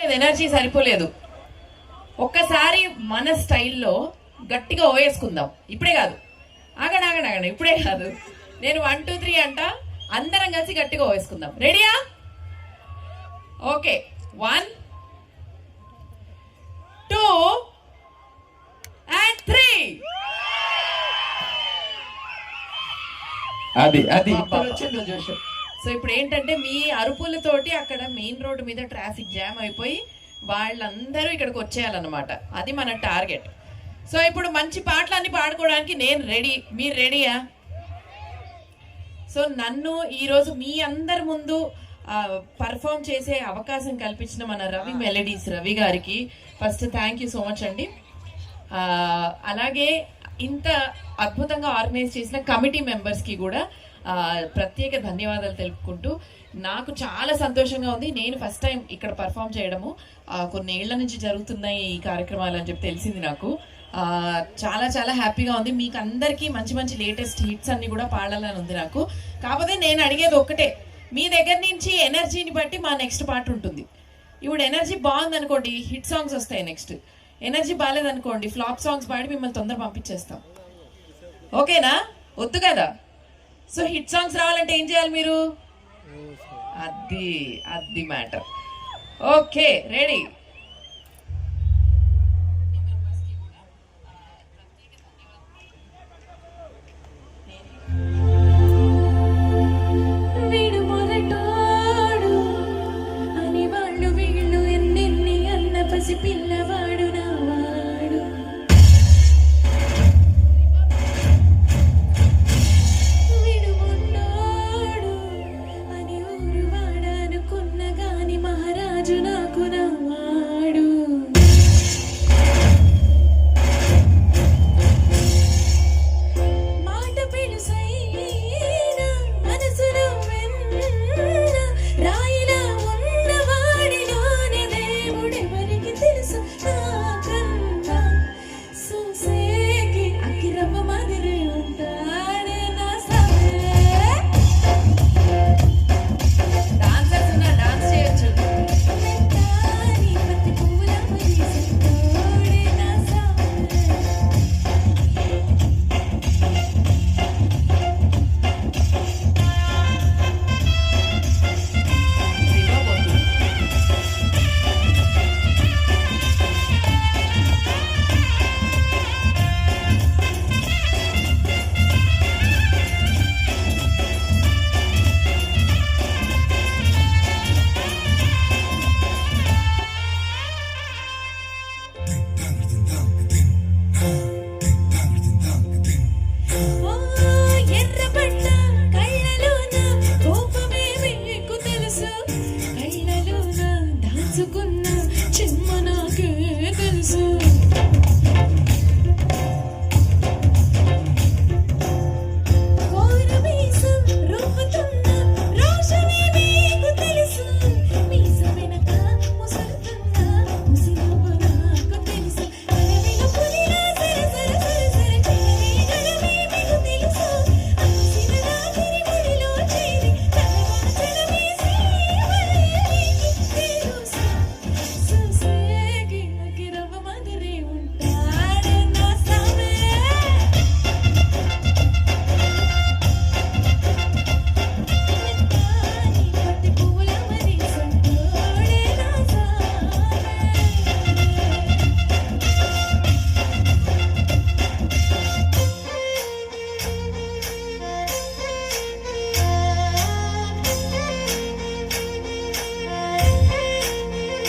Energy సరిపోలేదు. ఒక్కసారి మన స్టైల్లో గట్టిగా ఓవేసుకుందాం ఇప్పుడే కాదు. ఆగండి ఆగండి ఆగండి. ఇప్పుడే కాదు. నేను వన్ టూ త్రీ అంట అందరం కలిసి గట్టిగా ఓవేసుకుందాం రెడీయా okay. One two and three. అది అది. సో ఇప్పుడు ఏంటంటే మీ అరుపులతోటి అక్కడ మెయిన్ రోడ్డు మీద ట్రాఫిక్ జామ్ అయిపోయి వాళ్ళందరూ ఇక్కడికి వచ్చేయాలన్నమాట. అది మన టార్గెట్. సో ఇప్పుడు మంచి పాటలన్నీ పాడుకోవడానికి నేను రెడీ. మీరు రెడీయా? సో నన్ను ఈరోజు మీ అందరి ముందు పర్ఫామ్ చేసే అవకాశం కల్పించిన మన రవి మెలడీస్ రవి గారికి first thank you so much అండి. అలాగే ఇంత అద్భుతంగా ఆర్గనైజ్ చేసిన కమిటీ మెంబర్స్కి కూడా ప్రత్యేక ధన్యవాదాలు తెలుపుకుంటూ నాకు చాలా సంతోషంగా ఉంది. నేను ఫస్ట్ టైం ఇక్కడ పర్ఫామ్ చేయడము కొన్ని ఏళ్ళ నుంచి జరుగుతున్నాయి ఈ కార్యక్రమాలు అని చెప్పి తెలిసింది నాకు. చాలా చాలా హ్యాపీగా ఉంది. మీకు అందరికీ మంచి మంచి లేటెస్ట్ హిట్స్ అన్ని కూడా పాడాలని ఉంది నాకు. కాకపోతే నేను అడిగేది ఒక్కటే మీ దగ్గర నుంచి ఎనర్జీని బట్టి మా నెక్స్ట్ పాట ఉంటుంది. ఇప్పుడు ఎనర్జీ బాగుంది అనుకోండి హిట్ సాంగ్స్ వస్తాయి నెక్స్ట్. ఎనర్జీ బాగాలేదనుకోండి ఫ్లాప్ సాంగ్స్ పాడి మిమ్మల్ని తొందర పంపించేస్తాం. ఓకేనా? వద్దు కదా? సో హిట్ సాంగ్స్ రావాలంటే ఏం చేయాలి మీరు? అది అది మ్యాటర్ ఓకే రెడీ Arjuna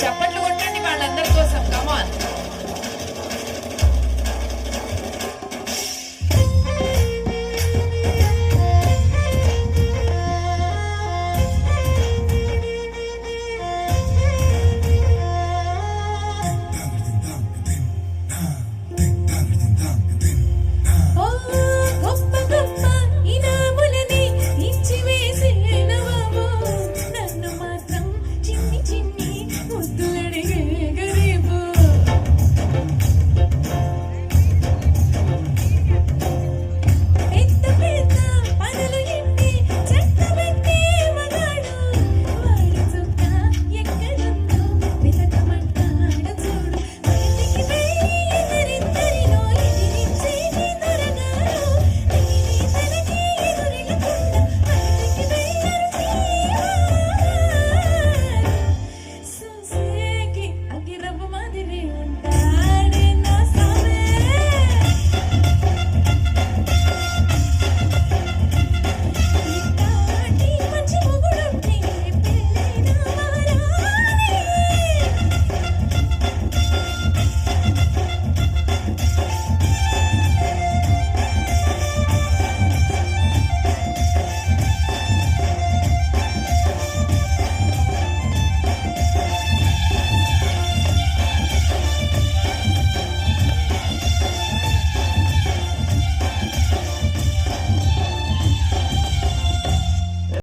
చప్పట్లు కొట్టండి వాళ్ళందరి కోసం. కమాన్